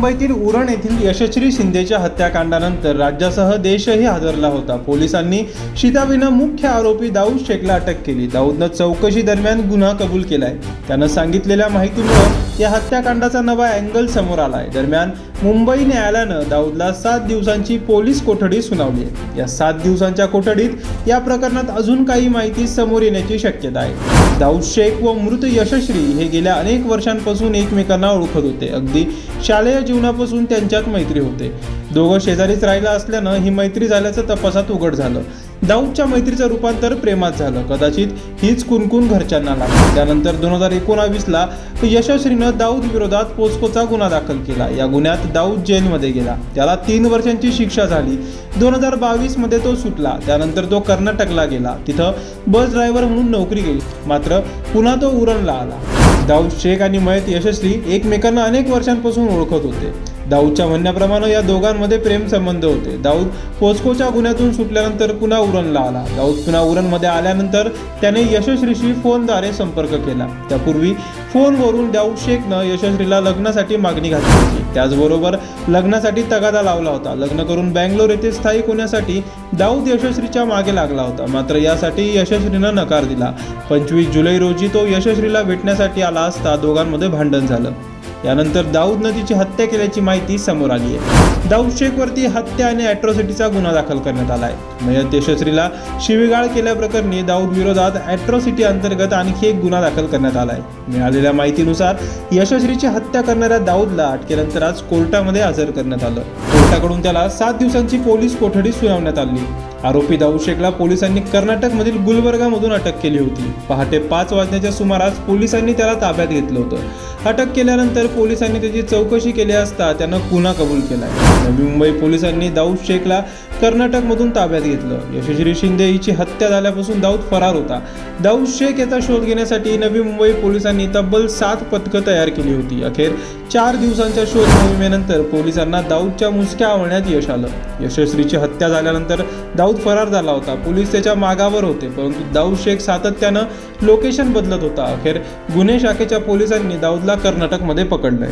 मुंबईतील उरण येथील यशस्वी शिंदेच्या हत्याकांडानंतर राज्यासह देशही हादरला होता. पोलिसांनी शिताबीनं मुख्य आरोपी दाऊद शेखला अटक केली. दाऊदनं चौकशी दरम्यान गुन्हा कबूल केलाय. त्यानं सांगितलेल्या माहितीमुळे या हत्याकांडाचा नवा अँगल समोर आलाय. दरम्यान मुंबई न्यायालयानं दाऊदला सात दिवसांची पोलीस कोठडी सुनावली आहे. या सात दिवसांच्या कोठडीत या प्रकरणात अजून काही माहिती समोर येण्याची शक्यता आहे. दाऊद शेख व मृत यशस्वी हे गेल्या अनेक वर्षांपासून एकमेकांना ओळखत होते. अगदी शालेय जीवनापासून त्यांच्यात मैत्री होते. दोघं शेजारीच राहिला असल्यानं ही मैत्री झाल्याचं तपासात उघड झालं. दाऊदच्या मैत्रीचं रूपांतर प्रेमात झालं. कदाचित हीच कुणकुण घरच्यांना लागली. त्यानंतर दोन हजार एकोणावीसला यशस्वीनं दाऊद विरोधात पोस्कोचा गुन्हा दाखल केला. या गुन्ह्यात दाऊद जेलमध्ये गेला. त्याला तीन वर्षांची शिक्षा झाली. दोन हजार बावीसमध्ये तो सुटला. त्यानंतर तो कर्नाटकला गेला. तिथं बस ड्रायव्हर म्हणून नोकरी गेली मात्र पुन्हा तो उरणला आला. दाऊद शेख आणि मयत यशस्वी एकमेकांना अनेक वर्षांपासून ओळखत होते. दाऊदच्या म्हणण्याप्रमाणे या दोघांमध्ये प्रेम संबंध होते. दाऊद पोस्कोच्या गुन्ह्यातून सुटल्यानंतर पुन्हा उरणला आला. दाऊद पुन्हा उरणमध्ये आल्यानंतर त्याने यशस्वीशी फोनद्वारे संपर्क केला. त्यापूर्वी फोनवरून दाऊद शेखनं यशस्वीला लग्नासाठी मागणी घातली होती. त्याचबरोबर लग्नासाठी तगादा लावला होता. लग्न करून बँगलोर येथे स्थायिक होण्यासाठी दाऊद यशस्वीच्या मागे लागला होता. मात्र यासाठी यशस्वीनं नकार दिला. पंचवीस जुलै रोजी तो यशस्वीला भेटण्यासाठी आला असता दोघांमध्ये भांडण झालं. यानंतर दाऊद नदीची हत्या केल्याची माहिती समोर आली आहे. दाऊद शेखवरती हत्या आणि अॅट्रॉसिटीचा गुन्हा दाखल करण्यात आला आहे. मयत यशस्वीला शिवीगाळ केल्याप्रकरणी दाऊद विरोधात अॅट्रॉसिटी अंतर्गत आणखी एक गुन्हा दाखल करण्यात आला आहे. मिळालेल्या माहितीनुसार यशस्वीची हत्या करणाऱ्या दाऊदला अटकेनंतर आज कोर्टामध्ये हजर करण्यात आलं. कोर्टाकडून त्याला सात दिवसांची पोलीस कोठडी सुनावण्यात आली. आरोपी दाऊद शेखला पोलिसांनी कर्नाटकमधील गुलबर्गामधून अटक केली होती. पहाटे पाच वाजण्याच्या सुमारास पोलिसांनी त्याला ताब्यात घेतलं होतं. अटक केल्यानंतर पोलिसांनी त्याची चौकशी केली असता त्यानं गुन्हा कबूल केला नवी मुंबई पोलिसांनी दाऊद शेखला कर्नाटकमधून ताब्यात घेतलं. यशस्वी शिंदे हिची हत्या झाल्यापासून दाऊद फरार होता. दाऊद शेख याचा शोध घेण्यासाठी नवी मुंबई पोलिसांनी तब्बल सात पथकं तयार केली होती. अखेर चार दिवसांच्या शोध मोहिमेनंतर पोलिसांना दाऊदच्या मुसक्या आवळण्यात यश आलं. यशस्वीची हत्या झाल्यानंतर दाऊद फरार झाला होता. पोलीस त्याच्या मागावर होते परंतु दाऊद शेख सातत्यानं लोकेशन बदलत होता. अखेर गुन्हे शाखेच्या पोलिसांनी दाऊदला कर्नाटकमध्ये पकडलंय.